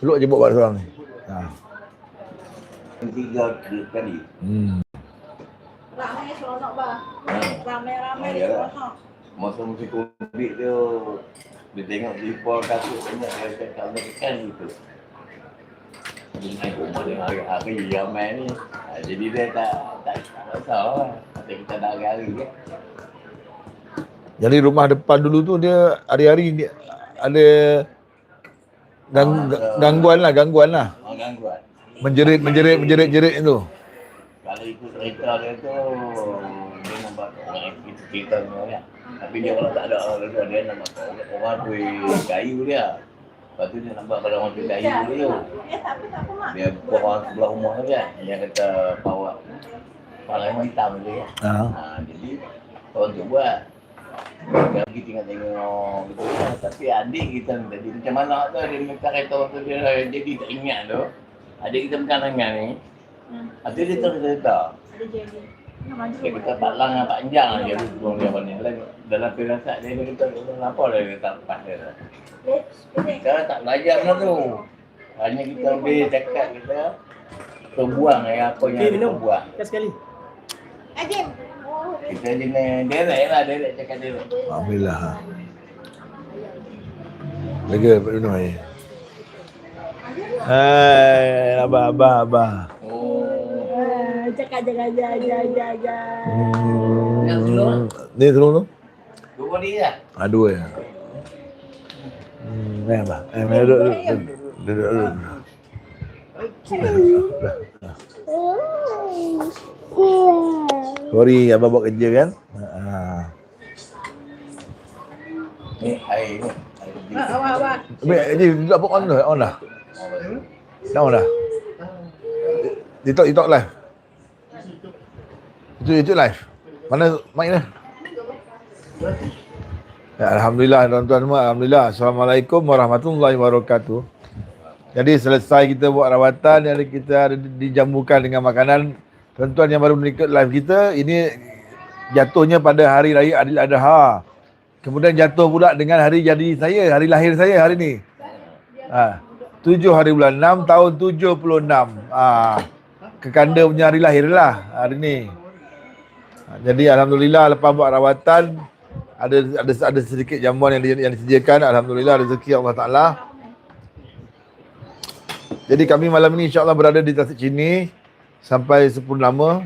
Peluk je buat seorang ni. Ha. Tiga kali. Hmm. Ramai seronok bah. Ha. Ramai-ramai dia yalah. seronok. Masa musim Covid tu, dia tengok lipa kasut banyak dia cakap nak ikan gitu. Dia naik rumah dia hari-hari ramai ni. Ha, jadi dia tak tak tak masalah lah. Kata kita nak hari-hari kan. Jadi rumah depan dulu tu dia hari-hari dia ada gang, gangguan lah, gangguan lah. Orang gangguan. Menjerit, menjerit, menjerit, jerit tu. Kalau ikut cerita dia tu, dia nampak orang kita cerita semua kan. Tapi dia kalau tak ada orang tu, dia nampak orang, kuih kayu dia. Lepas tu dia nampak kalau orang kuih kayu dia tu. Tak apa tak apa mak. Dia buat orang sebelah rumah tu kan. Dia kata bawa kepala yang hitam tu kan. Ha. Ha, jadi orang tu buat. Dia pergi tengok-tengok. Tapi adik kita ni tadi macam mana tu dia minta kereta orang tu dia jadi tak ingat tu. Adik kita bukan tangan ni. Hmm. Adik dia terus cerita. Ada jadi. Dia kata Pak Lang dengan Pak Anjang dia dulu dia apa ni. Dalam- firasat dia dia kata kenapa dia tak lepas dia. Pilih. Sekarang tak belajar mana tu. Hanya kita boleh cakap kita terbuang ya apa yang kita buat. Sekali sekali. Adim. Oh, Kita jenis derek lah, derek cakap derek. Alhamdulillah. Ha. Lega Pak Duno ni. Hai, abah, abah, abah. Oh. Eh, Cakap jaga jaga jaga jaga. Hmm. Ni telur tu? Dua dia lah. Ha, dua ya. Hmm, ni abah. Eh, mari duduk, duduk, duduk, duduk, duduk. Sorry, abah buat kerja kan? Ha. Ni air ni. Air putih. Mak, awak awak. Ambil, ni duduk apa on dah? On dah? Oh, betul. Dah on dah? TikTok, TikTok live. Itu, itu live. Mana mic dia? Ya, Alhamdulillah tuan-tuan semua. Alhamdulillah. Assalamualaikum warahmatullahi wabarakatuh. Jadi selesai kita buat rawatan kita ada dijambukan dengan makanan tuan-tuan yang baru mengikut live kita ini jatuhnya pada hari raya Adil Adha. Kemudian jatuh pula dengan hari jadi saya, hari lahir saya hari ni. Ha, 7 hari bulan 6 tahun 76. Ha, kekanda punya hari lahir lah hari ni. Ha, jadi alhamdulillah lepas buat rawatan ada ada ada sedikit jamuan yang, yang disediakan alhamdulillah rezeki Allah Taala. Jadi kami malam ini insya-Allah berada di Tasik Cini sampai sepurnama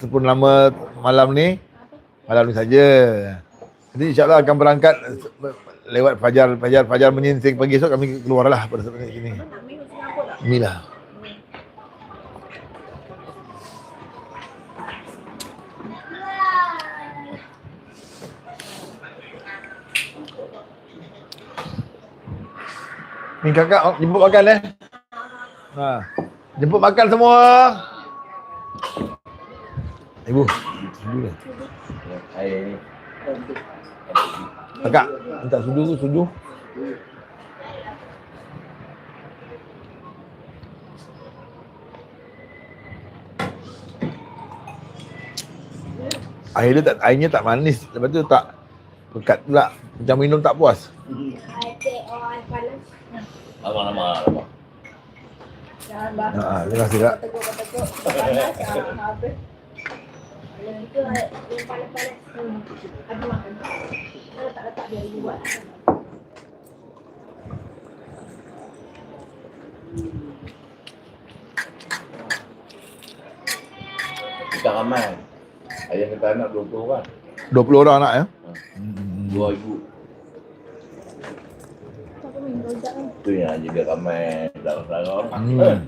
sepurnama malam ni malam ni saja. Jadi insya-Allah akan berangkat lewat fajar fajar fajar menyingsing pagi esok kami keluarlah pada ini. Inilah. Ni kakak jemput makan eh. Ha. Jemput makan semua. Ibu. Air ni. Kakak, minta sudu tu, sudu. Air dia tak airnya tak manis. Lepas tu tak pekat pula. Macam minum tak puas. Air panas. Lama-lama. lama. Jangan bah. Ha, ha, terima kasih ah. Hmm. Makan. Tak dia buat. Kita ramai. Ayah kata anak 20 orang. 20 orang anak ya. Ha. Dua ibu. Minum rojak kan? Tu yang juga ramai. Saudara-saudara orang. Hmm.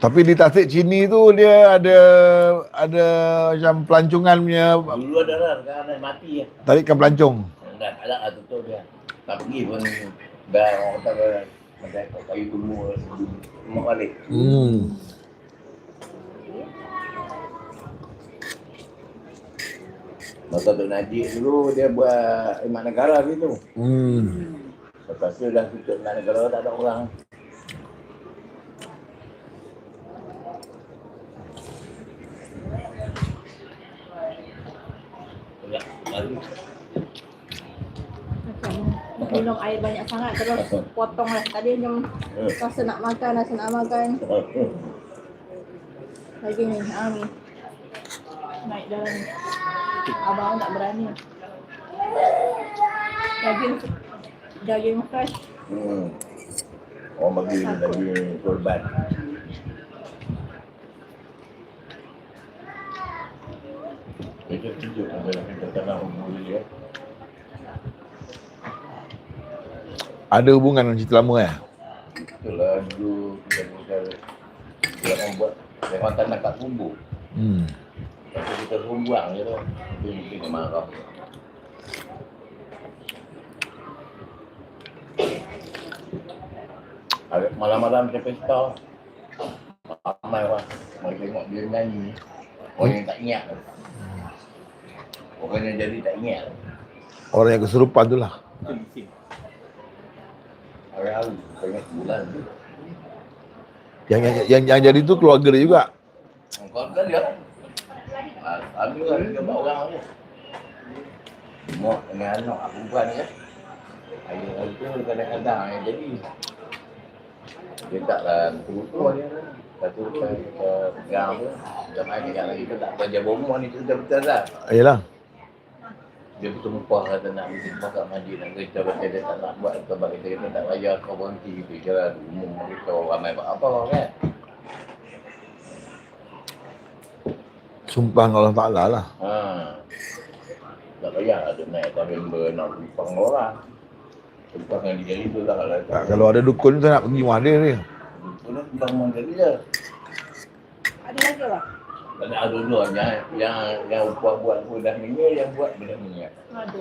Tapi di Tasik Cini tu dia ada ada macam pelancongan punya Dulu ada lah. Sekarang dah mati ya. tarikan pelancong. Dah tak ada lah tutup dia. Tak pergi pun. Dah orang kata. Macam kayu dulu. Mak balik. Hmm. Masa tu Najib dulu dia buat iman negara gitu. Hmm. Lepas tu dah tutup iman negara tak ada orang. Baru. Minum air banyak sangat terus potong lah. Tadi macam rasa nak makan, rasa nak makan. Lagi ni, ah ni. Naik dalam ni. Abang tak berani. Daging daging fresh. Hmm. Orang bagi lagi korban. Itu tunjuk adalah kita tanah umur dia. Ada hubungan dengan cerita lama eh? Itulah dulu kita bukan dia orang buat memang tanah kat sumbu. Hmm. Kita buang je tu. Itu mungkin dia marah. Malam-malam kita pesta. Ramai orang. Mari tengok dia nyanyi. Orang yang tak ingat. Orang yang jadi tak ingat. Orang yang kesurupan tu lah. Hari-hari. Tengok bulan tu. Yang yang yang, yang jadi tu keluarga dia juga. Kan dia. Ah, Ambil lah dia bawa orang ni. Mak dengan anak aku perempuan ni kan. Ayah hari tu kadang-kadang yang jadi. Dia taklah betul-betul dia. Satu kita kita pegang tu. Macam mana dia lagi kita tak kerja bomoh ni cerita betul lah. Yalah. Dia betul mumpah kata nak berjumpa kat masjid dan kita kata dia tak nak buat sebab kita kata tak bayar kau berhenti gitu. Kira umum kita ramai buat apa kan. Sumpah dengan Allah Ta'ala lah. Ha. Tak payah ada naik atas member nak tumpang orang. Tumpang dengan dia itu tak kalau Tak, kalau ada dukun tu nak pergi mana dia. Tumpang tumpang dengan dia je. Ada lagi lah. Tak ada dua yang yang yang upah buat pun dah meninggal yang buat benda meninggal. Ada.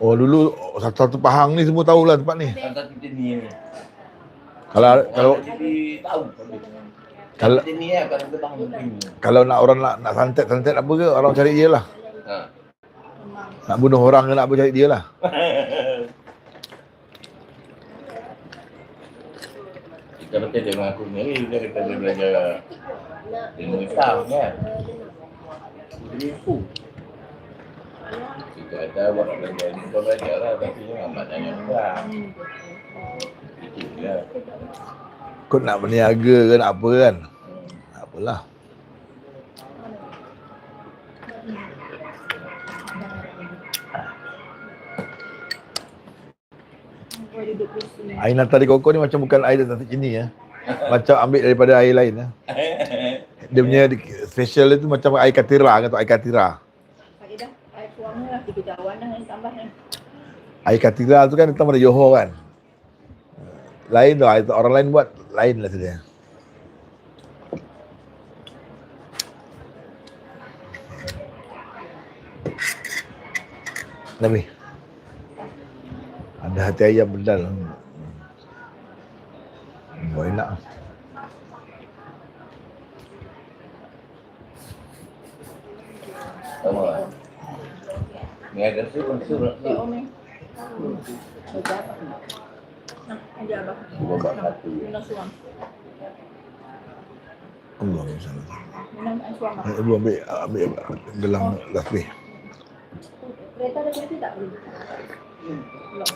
Oh dulu satu-satu Pahang ni semua tahulah tempat ni. Kita ni ni. Kalau kalau Jadi tahu. Kalau- ni kan kalau kita ni. kalau nak orang nak nak santet-santet apa ke orang cari dia lah. Ha. Nak bunuh orang ke nak apa cari dia lah. Kita betul dia mengaku sendiri dia kata dia belajar ilmu Islam kan. Ilmu Kita kata buat belajar ilmu kau belajar lah tapi jangan. Itu je lah. Kau nak berniaga ke nak apa kan. Apalah. Air nata di koko ni macam bukan air dari sini ya. Macam ambil daripada air lain ya. Dia punya special dia tu macam air katira kan tu air katira. Air suama lah tiga cawan lah yang tambah kan. Air katira tu kan kita ada Johor kan. Lain tu orang lain buat lain lah dia. Nabi. Ada hati ayam bedal. Oh, enak. Sama lah. Ni ada Eh, Om ni. Kerja apa? Nah, kerja apa? Babak satu. Minum suam. Allah. Minum suam? Ibu ambil, ambil, gelang lasri. Kereta ada kereta tak boleh? Belum.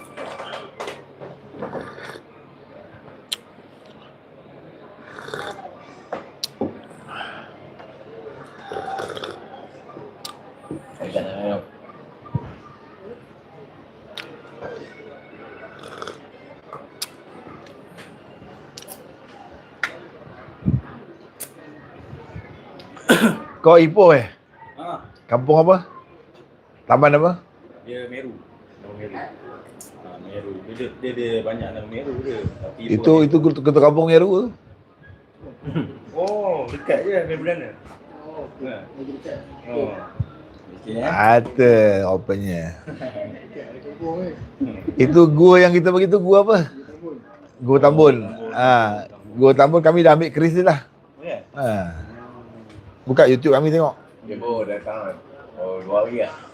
Kau Ipoh eh? Ha, Kampung apa? Taman apa? dia Meru. Nama Meru. Ha, Meru. Dia, dia, dia, banyak nama Meru dia. Tapi Itu itu ketua kampung Meru tu. Oh, dekat je dari mana? Oh, ha. Oh. Okey ya. Ada rupanya. Itu gua yang kita bagi tu gua apa? Gua Tambun. Ha, gua Tambun kami dah ambil keris dia lah. Oh, ya. Ha. Buka YouTube kami tengok. Dia baru datang. Oh, dua hari lah.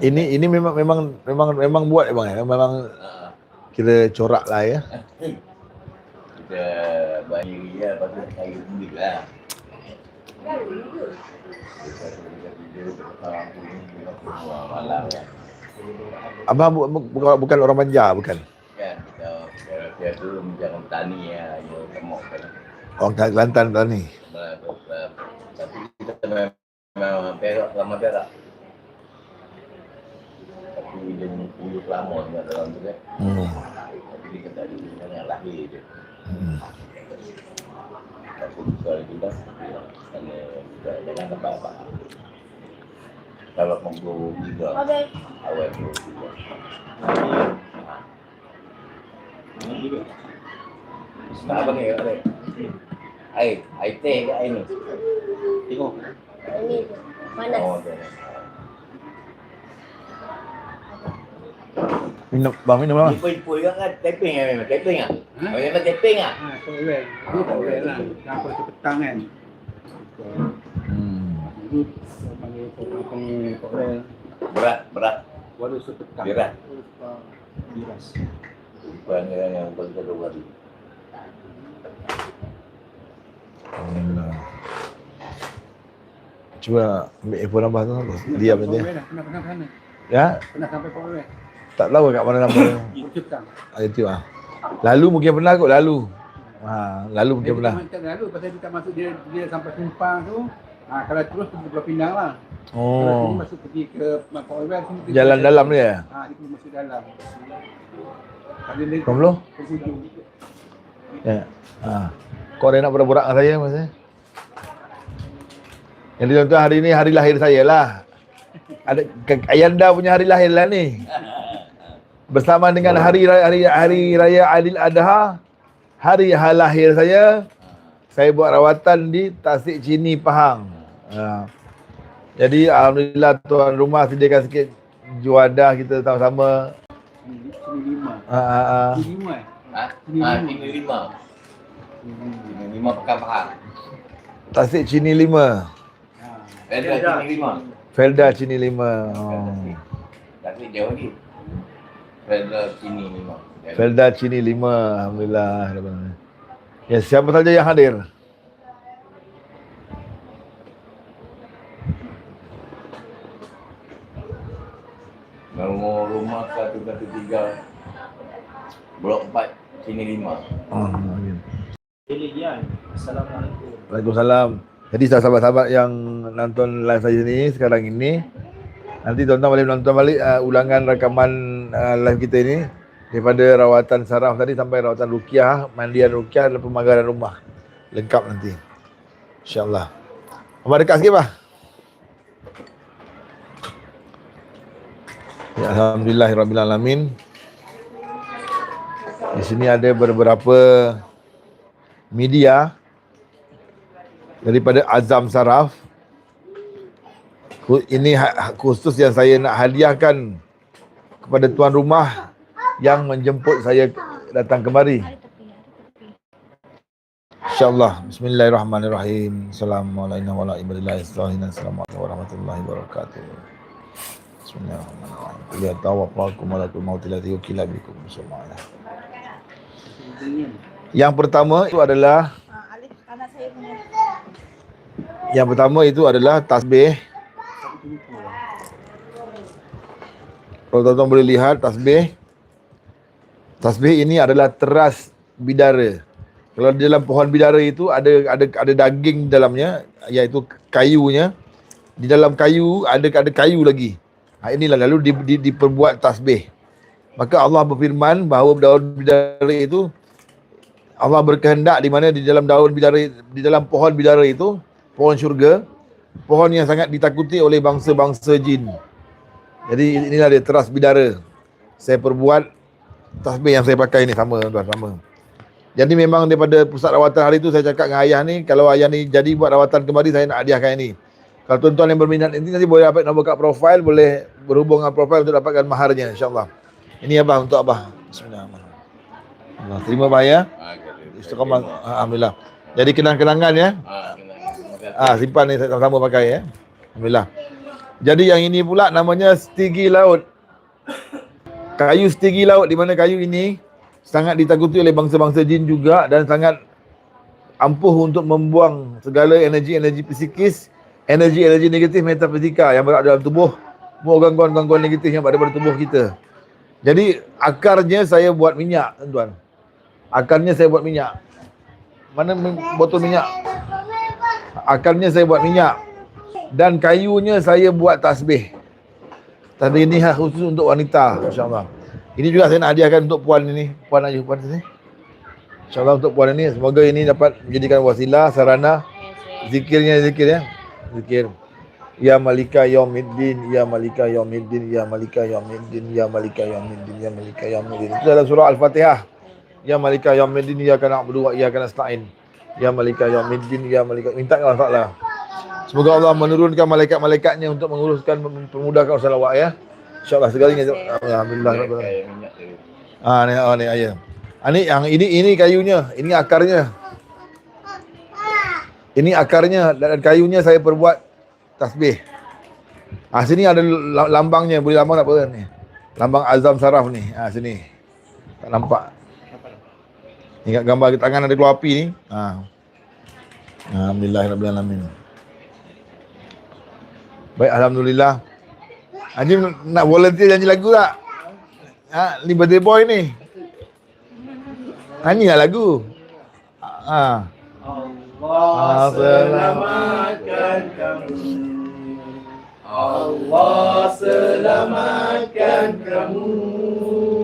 Ini ini memang memang memang memang buat memang ya. Memang kira corak lah ya. kita bagi dia lepas tu cari duit lah. Abang bu, bu, bukan, bukan orang manja bukan. Kan kita dia- dia tu macam tani ya, dia temuk kan. Orang Kelantan ber- Tapi kita memang memang perak lama perak. Tapi dia puyuh lama juga dalam tu kan. Hmm. Tapi dia kata dia banyak lahir dia. hmm. Aku soal itu dah Kerana kita jangan dapat apa Kalau mampu juga Okey. Awal tu juga Ini juga. Nak apa ni? Air, air teh ke air ni? Tengok Ini panas. Oh, Minum bang minum lah. Ipoi-ipoi kan kan tapping kan memang tapping ah. Ha? Memang tapping ah. Ha, tak boleh. Itu tak boleh lah. Sampai ke petang kan. Hmm. Itu panggil. Berat, berat. Baru sepetang. Berat. Biras. Bukan yang yang betul dua hari. Alhamdulillah. Cuba ambil iPhone abang tu. Diam dia. Pernah pernah sana. Ya? Pernah sampai Port Royal. Tak tahu kat mana nama. Petang. Ah, itu ah. Lalu mungkin pernah kot lalu. Ha, lalu mungkin pernah. Dia tak lalu pasal dia tak masuk dia dia sampai Simpang tu. Ha, kalau terus tu Pulau Pinang lah. Kalau sini Oh. masuk pergi ke sini. dia- Jalan dalam dia. Ha, dia masuk dalam. Dia Kau belum? Ya. Ha. Kau ada nak berbual dengan saya masa? Jadi tuan-tuan hari ni hari lahir saya lah. Ada Ayanda punya hari lahir lah ni. Bersama dengan hari raya, hari hari raya Aidil Adha, hari ha- lahir saya, saya buat rawatan di Tasik Cini Pahang. Ha. Jadi alhamdulillah tuan rumah sediakan sikit juadah kita sama-sama. Lima. Ha, ha, ha. Lima eh. Ha? Ha, lima. Lima pekan faham. Tasik Cini 5. Ha. Ada tinggi lima. Felda Cini 5. Oh. Tapi jauh lagi. Felda sini lima. Felda Cini 5 Alhamdulillah Ya siapa saja yang hadir Nombor rumah satu satu tiga. Blok empat sini lima. oh, amin. Assalamualaikum. Waalaikumsalam Jadi sahabat-sahabat yang nonton live saya ni sekarang ini Nanti tuan-tuan boleh menonton balik uh, ulangan rakaman uh, live kita ini Daripada rawatan saraf tadi sampai rawatan rukiah, mandian rukiah dan pemagaran rumah. Lengkap nanti. InsyaAllah. Abang dekat sikit bah Ya, Alhamdulillahirrahmanirrahim Di sini ada beberapa media daripada Azam Saraf. Ini ha- ha- khusus yang saya nak hadiahkan kepada tuan rumah yang menjemput saya datang kemari. InsyaAllah. Bismillahirrahmanirrahim. Assalamualaikum warahmatullahi warahmatullahi wabarakatuh. Bismillahirrahmanirrahim. Qul ya tawaffakum malakul maut allati yukila bikum. Bismillah. Yang pertama itu adalah Ah, yang pertama itu adalah tasbih. Kalau tuan-tuan boleh lihat tasbih. Tasbih ini adalah teras bidara. Kalau di dalam pohon bidara itu ada ada ada daging dalamnya iaitu kayunya. Di dalam kayu ada ada kayu lagi. Ha, inilah lalu di, di, diperbuat tasbih. Maka Allah berfirman bahawa daun bidara itu Allah berkehendak di mana di dalam daun bidara di dalam pohon bidara itu pohon syurga pohon yang sangat ditakuti oleh bangsa-bangsa jin. Jadi inilah dia teras bidara. Saya perbuat tasbih yang saya pakai ni sama tuan sama. Jadi memang daripada pusat rawatan hari tu saya cakap dengan ayah ni kalau ayah ni jadi buat rawatan kembali saya nak hadiahkan ini. Kalau tuan-tuan yang berminat ini nanti boleh dapat nombor kat profil boleh berhubung dengan profil untuk dapatkan maharnya insyaallah. Ini abah untuk abah. Bismillahirrahmanirrahim. Terima baik ya. Ah, Istiqamah. Ah, Alhamdulillah. Jadi kenang-kenangan ya. Ah, Ah, simpan ni sama-sama pakai ya. Alhamdulillah. Jadi yang ini pula namanya stigi laut. Kayu stigi laut di mana kayu ini sangat ditakuti oleh bangsa-bangsa jin juga dan sangat ampuh untuk membuang segala energi-energi psikis, energi-energi negatif metafizika yang berada dalam tubuh, semua gangguan-gangguan negatif yang berada pada tubuh kita. Jadi akarnya saya buat minyak, tuan. Akarnya saya buat minyak. Mana botol minyak? Akarnya saya buat minyak dan kayunya saya buat tasbih. Tasbih ini khusus untuk wanita insya-Allah. Ini juga saya nak hadiahkan untuk puan ini, puan Ayu puan sini. InsyaAllah untuk puan ini semoga ini dapat menjadikan wasilah sarana zikirnya zikir ya. Zikir. Ya Malika Yaumiddin, Ya Malika Yaumiddin, Ya Malika Yaumiddin, Ya Malika Yaumiddin, Ya Malika Yaumiddin. Itu dalam surah Al-Fatihah. Ya Malika Yaumiddin, Ya kana na'budu wa iyyaka nasta'in. Ya Malika Yaumiddin, Ya Malika minta Allah Taala. Semoga Allah menurunkan malaikat-malaikatnya untuk menguruskan mempermudahkan urusan awak ya. InsyaAllah segalanya. Alhamdulillah. Rabbil alamin. Ah ni oh ni ayah. Ah, ni yang ini ini kayunya, ini akarnya. Ini akarnya dan kayunya saya perbuat tasbih. Ah sini ada la- lambangnya, boleh lambang tak apa ni. Lambang Azam Saraf ni. Ah sini. Tak nampak. Ingat gambar tangan ada keluar api ni. Ah. Alhamdulillah rabbil alamin. Baik alhamdulillah. Haji nak volunteer nyanyi lagu tak? Ha, ni birthday boy ni. Nyanyi lah lagu. Ha. Allah selamatkan kamu. Allah selamatkan kamu.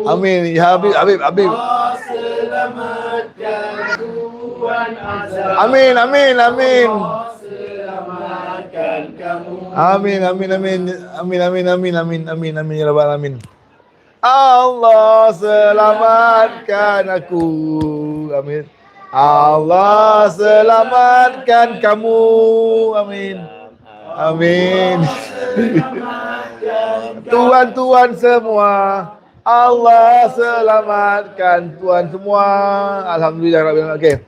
Amin. Ya Habib, Habib, Habib. Allah selamatkan Tuhan azab. Amin, amin, amin. Allah. Amin, amin, amin. Amin, amin, amin, amin, amin, amin, ya Rabbal. Allah selamatkan aku. Amin. Allah selamatkan kamu. Amin. Amin. Tuan-tuan semua. Allah selamatkan tuan semua. Alhamdulillah rabbil alamin.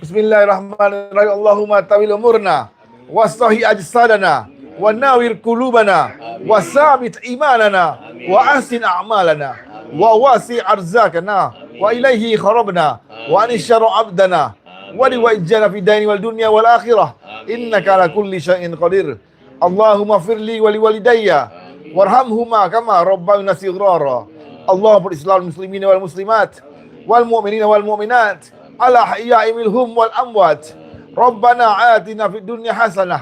Bismillahirrahmanirrahim. Allahumma tawil umurna واصلح أجسادنا وناور قلوبنا وثابت إيماننا وأحسن أعمالنا وواسع أرزاقنا وإليه خربنا وأن الشر عبدنا. ولوجهنا في الدين والدنيا والآخرة. إنك على كل شيء قدير. اللهم اغفر لي ولوالدي. وارحمهما كما ربنا صغارا. اللهم الإسلام المسلمين والمسلمات والمؤمنين والمؤمنات على أحياء منهم والأموات. ربنا آتنا في الدنيا حسنة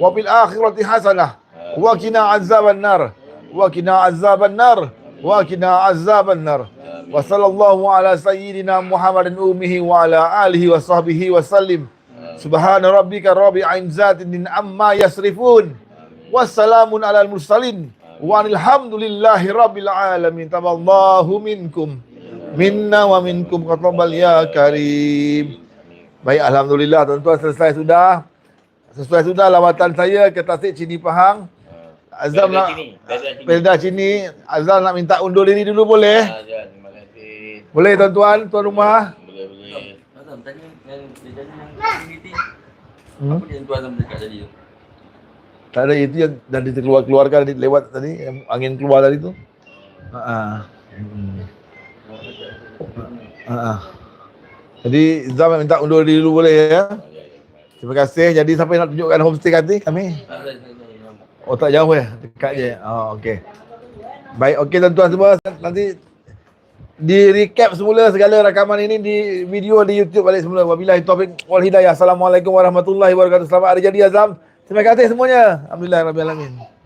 وفي الآخرة حسنة. وقنا عذاب النار. وقنا عذاب النار. وقنا عذاب النار. وصلى الله على سيدنا محمد أمه وعلى آله وصحبه وسلم. سبحان ربك رب العزة عما يصرفون. وسلام على المرسلين. والحمد لله رب العالمين. تب الله منكم. منا ومنكم. قطب يا كريم. Baik, Alhamdulillah tuan-tuan selesai sudah. Sesuai sudah lawatan saya ke Tasik Cini Pahang. Azam Pelda nak pelda Cini, Azam nak minta undur diri dulu boleh? Ah, Jan, terima kasih. Boleh tuan-tuan, tuan rumah. Boleh, boleh. Azam tanya yang dia tanya yang meeting. Hmm? Apa dia yang tu Azam dekat tadi tu? Tak ada itu yang dah dikeluar keluarkan tadi lewat tadi yang angin keluar tadi tu. Ha ah. Hmm. Ha ah. Jadi Zam minta undur diri dulu boleh ya? Terima kasih. Jadi siapa yang nak tunjukkan homestay kami? Kami. Ada, tak ada. Oh tak jauh ya? Dekat je. Oh okey. Baik, okey tuan-tuan semua. Nanti di recap semula segala rakaman ini di video di YouTube balik semula. Wabillahi taufik wal hidayah. Assalamualaikum warahmatullahi wabarakatuh. Selamat hari jadi Azam. Terima kasih semuanya. Alhamdulillah rabbil alamin.